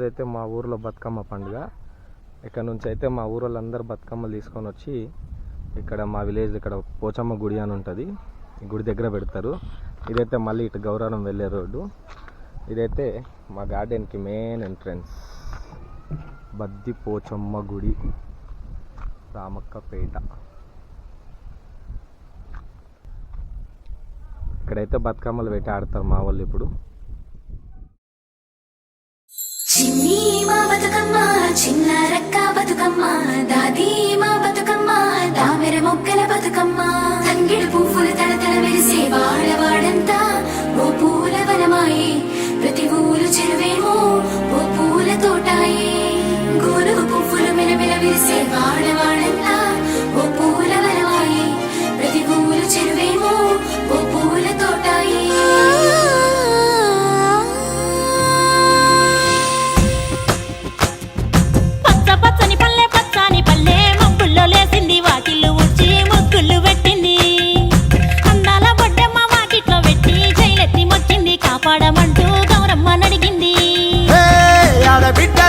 రోజు అయితే మా ఊర్లో బతుకమ్మ పండుగ. ఇక్కడ నుంచి అయితే మా ఊరోళ్ళందరూ బతుకమ్మలు తీసుకొని వచ్చి ఇక్కడ మా విలేజ్ ఇక్కడ పోచమ్మ గుడి అని ఉంటుంది. గుడి దగ్గర పెడతారు. ఇదైతే మళ్ళీ ఇటు గౌరవం వెళ్ళే రోడ్డు. ఇదైతే మా గార్డెన్కి మెయిన్ ఎంట్రన్స్. బద్ది పోచమ్మ గుడి. రామక్కపేట ఇక్కడైతే బతుకమ్మలు పెట్టి ఆడతారు మా వాళ్ళు ఇప్పుడు. చిన్ని మా బతుకమ్మ చిన్న రక్క బతుకమ్మ దాది మా బతుకమ్మ దామెర మొక్కల బతుకమ్మ. తంగిడు పువ్వులు తడతడ మెరిసే వాడవాడంతా ఓ పూల వనమాయే. ప్రతి ఊరు చెరువేమో ఓ పూల తోటాయే. గోనుగు పువ్వులు మెలమెల విరిసే వాడవాడంతా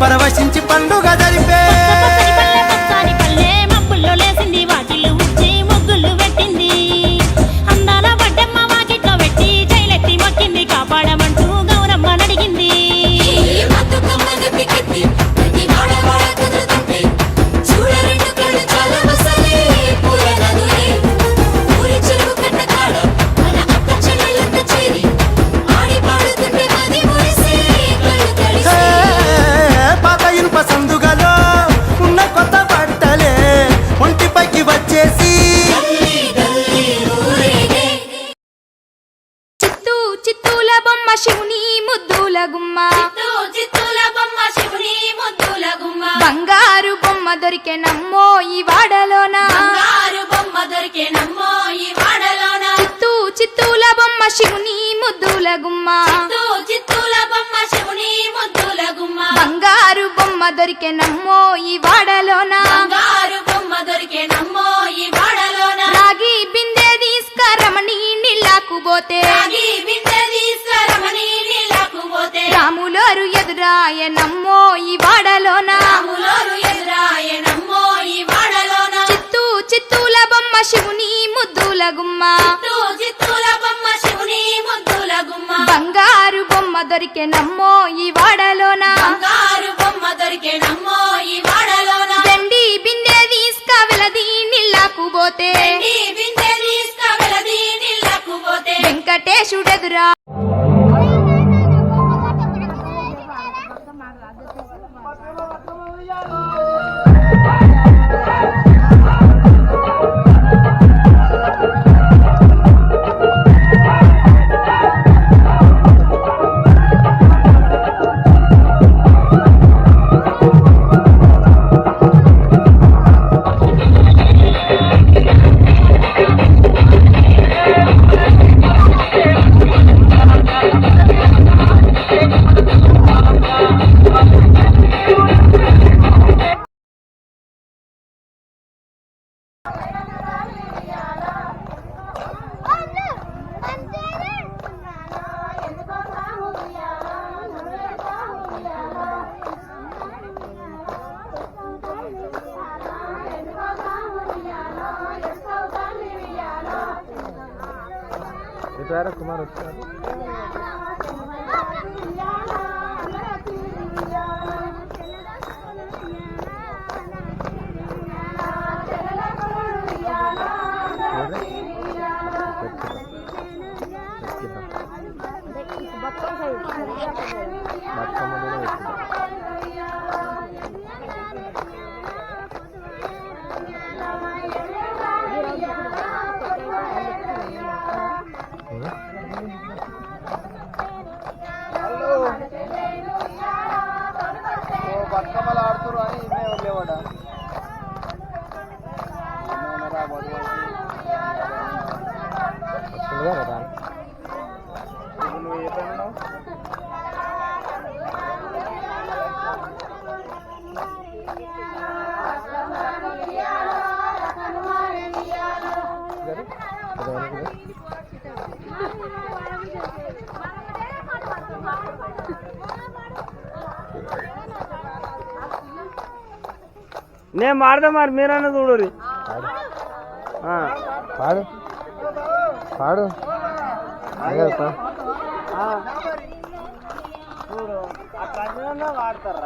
పరవశించి పండుగ చిత్తూల బొమ్మ శివుని ముద్దుల గుమ్మ. బంగారు బొమ్మ దొరికే నమ్మో ఈ వాడలోన. రాగి బిందె తీసుకరమణి నీళ్ళకు పోతే. రాములోరు ఎదురాయ నమ్మో ఈ వాడలోన. చిత్తూ చిత్తూల బొమ్మ శివుని ముద్దుల గుమ్మ. బంగారు బొమ్మ దొరికే నమ్మో ఈ వాడలోన వెండి బిందె తీసుక వెలది పోతే వెంకటేశుడెదురా Thank ఇటువారా కుమార్ వచ్చారు you. నేను మాడదా మరి మీరన్నా చూడు పాడు. పాడు. అదే పా. చూడు అట్లా వాడతారా.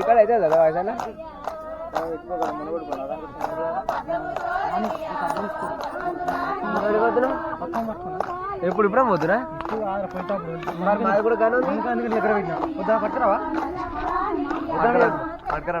ఇక్కడ అయితే కదా వాయిసానా ఎప్పుడు ఇప్పుడే పోతురా? మాది కూడా కానీ ఎక్కడ పెట్టినా. పొద్దున పట్టుకురావా? పట్టుకురా.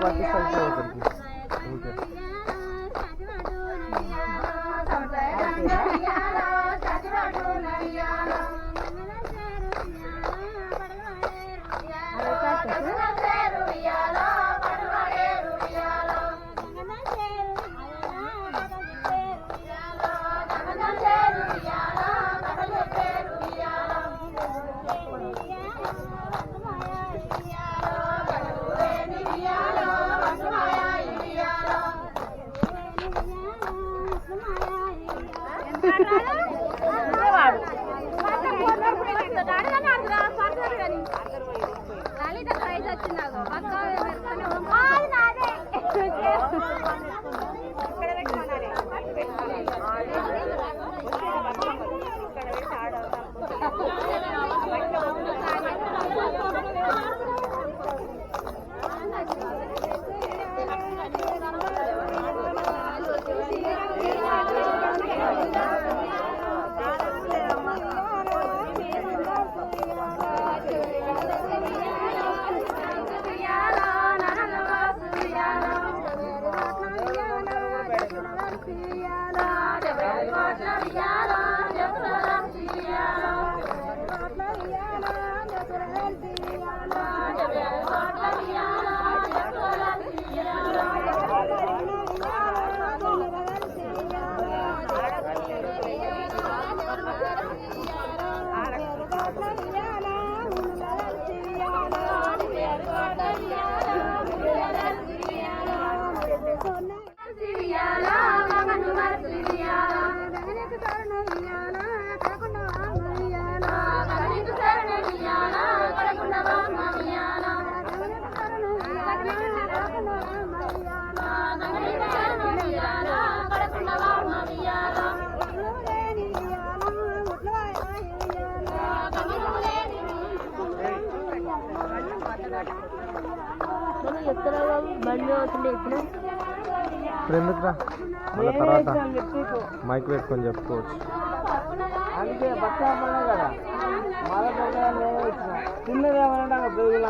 我第三天。去哪个吧？ఇప్పుడు ఎందుకురా? మళ్ళీ తర్వాత మైక్ పెట్టుకొని చెప్పుకోవచ్చు. అందుకే బతుకమ్మలే కదా. మళ్ళీ చిన్నది ఏమన్నా బేగులు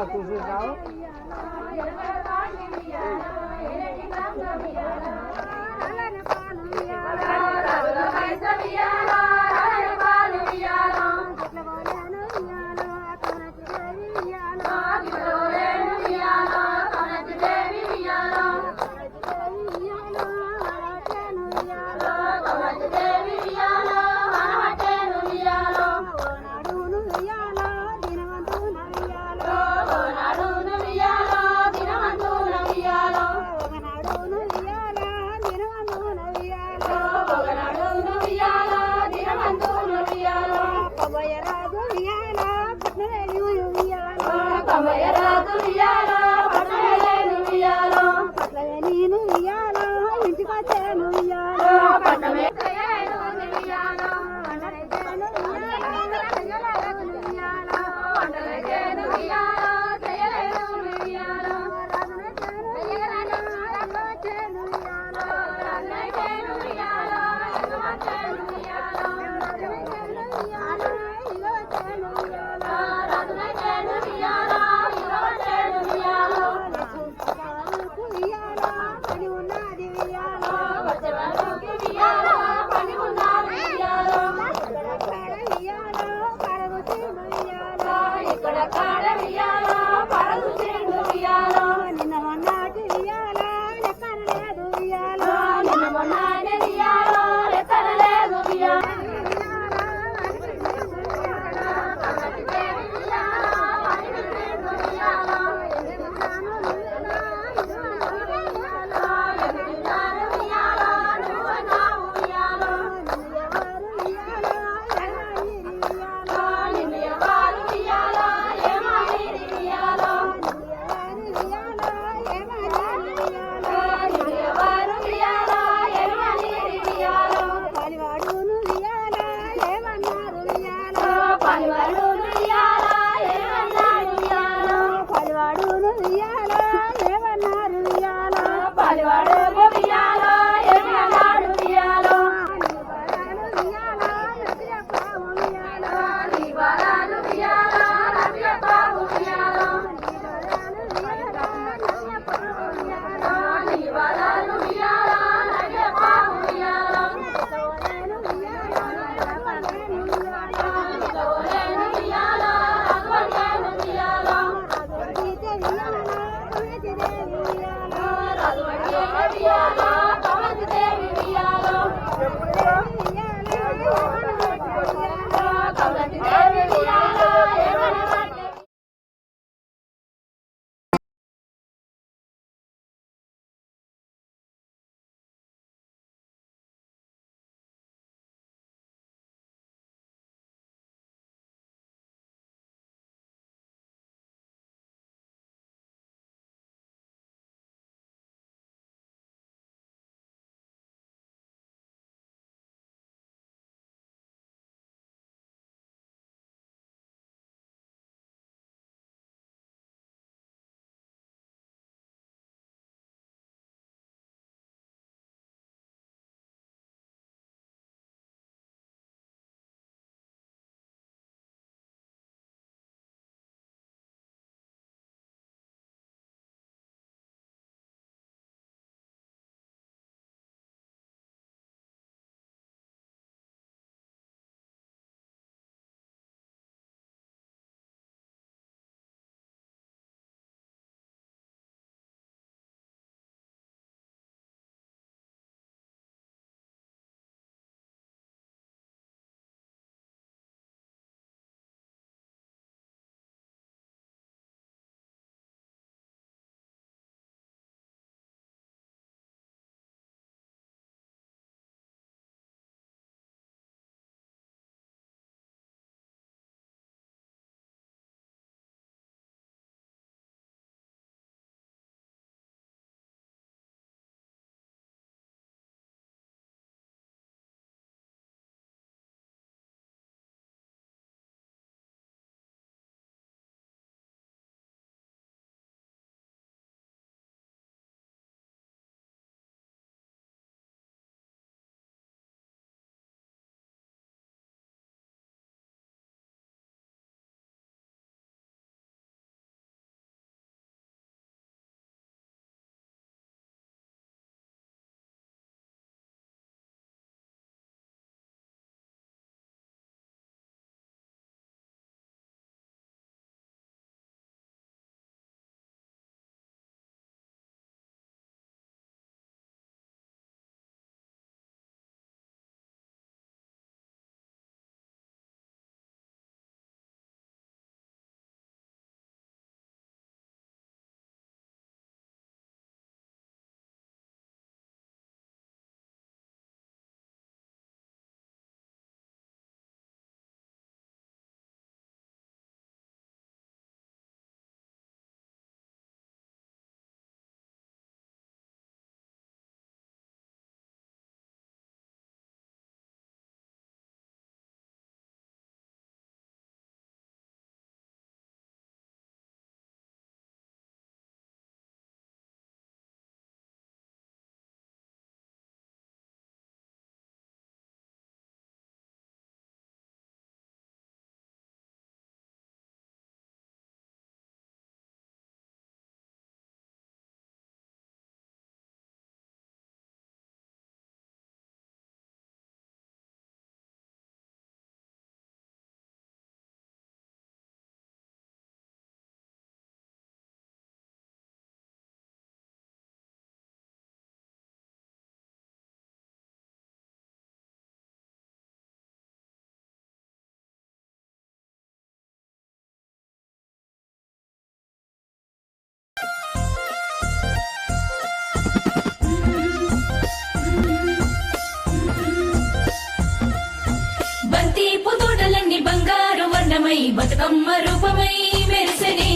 తీపు తోటలన్నీ బంగారు వర్ణమై బతుకమ్మ రూపమై మెరిసెనే.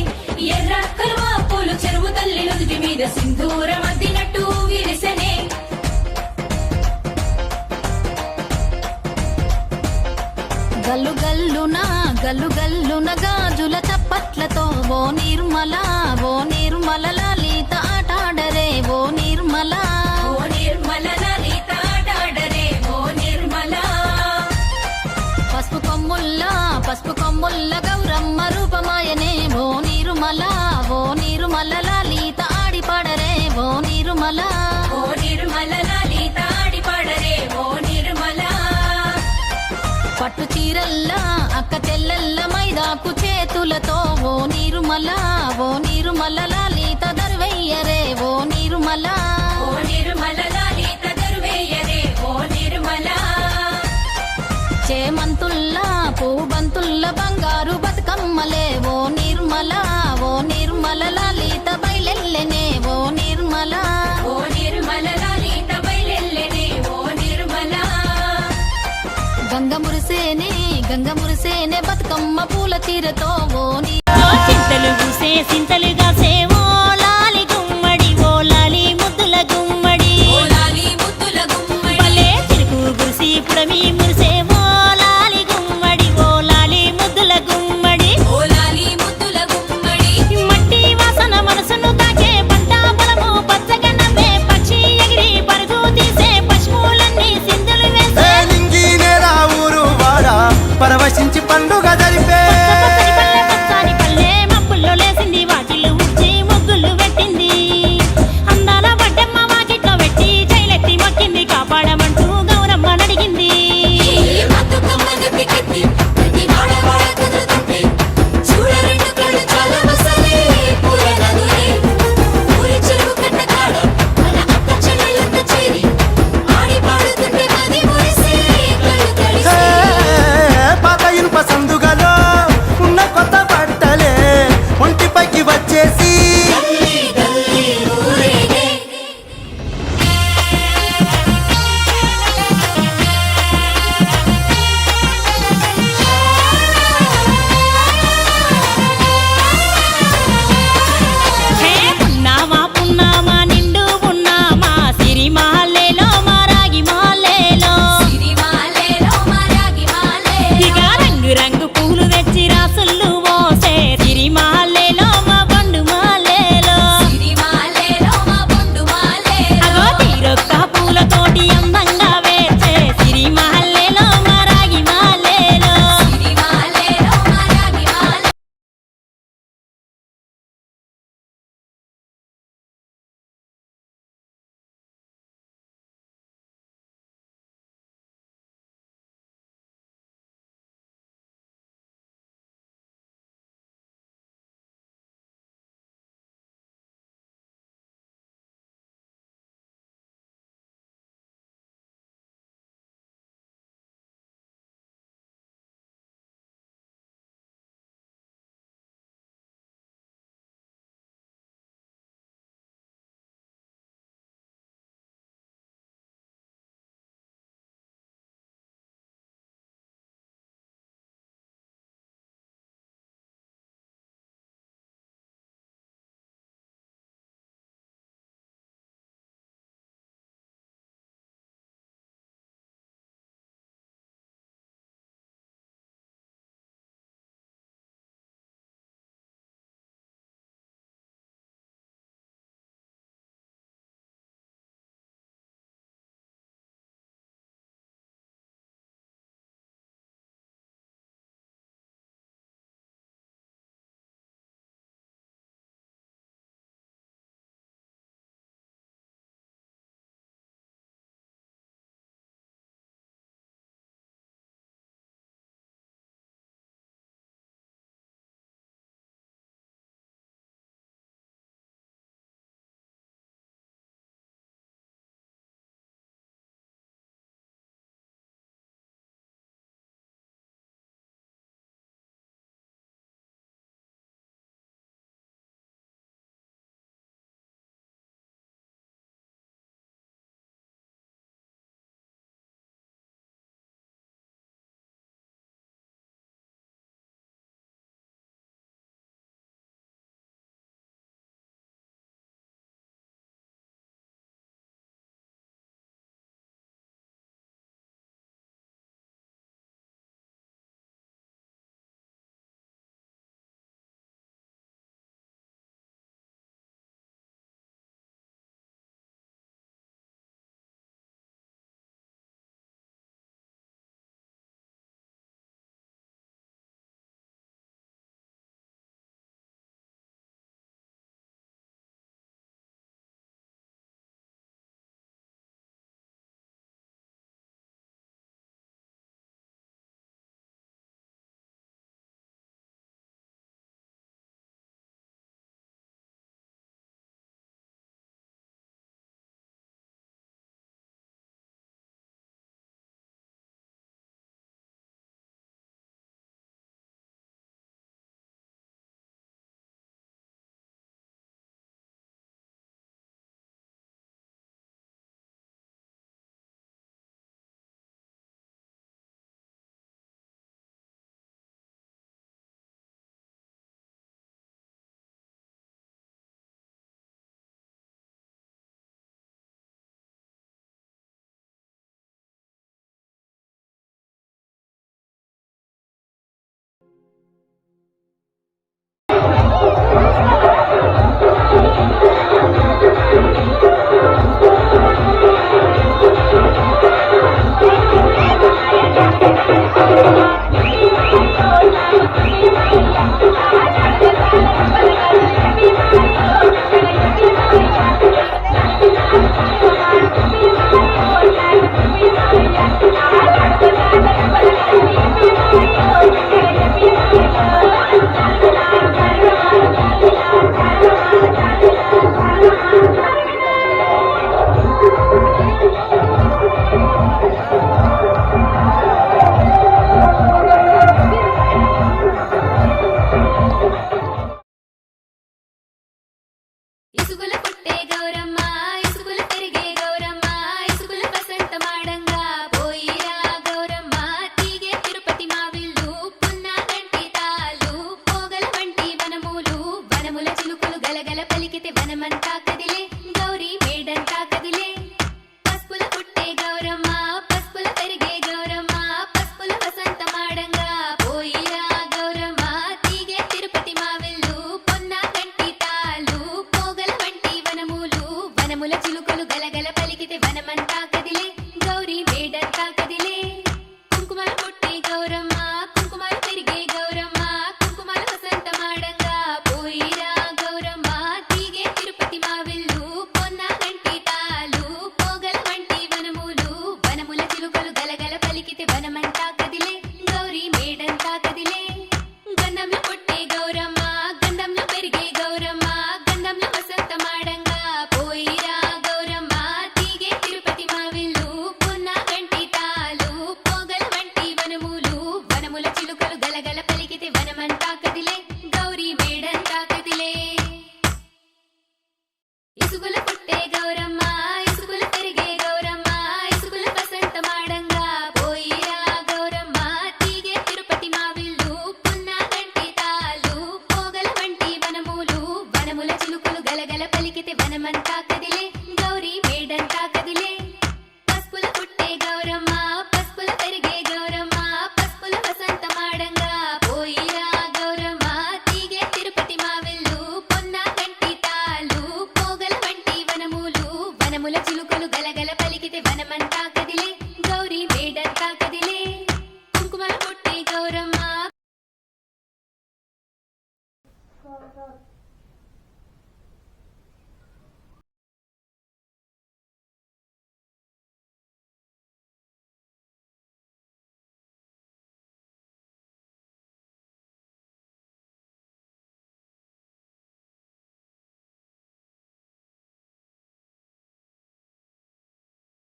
ఎర్ర కలువ చెరువు తల్లి నుదుటి మీద సింధూరం అద్దినట్టు విరిసెనే. గల్లు గల్లున గల్లు గల్లున గాజుల చప్పట్లతో ఓ నిర్మల ఓ నిర్మల చీరల్ల అక్క చెల్లెల్ల మైదాకు చేతులతో ఓ నిర్మల ఓ నిర్మల లలిత దర్వయ్యరే ఓ నిర్మల. ఓ నిర్మల లలిత దరువేయరే ఓ నిర్మల. చేమంతుల్లా పూబంతుల్ల బంగారు బతుకమ్మలే ఓ నిర్మల ఓ నిర్మల లలిత బయలెల్లెనే ఓ నిర్మల. గంగ మురిసేనే బతుకమ్మ పూల తీరతో ఓ నీ చింతలు పూసే సింతలుగా Thank you.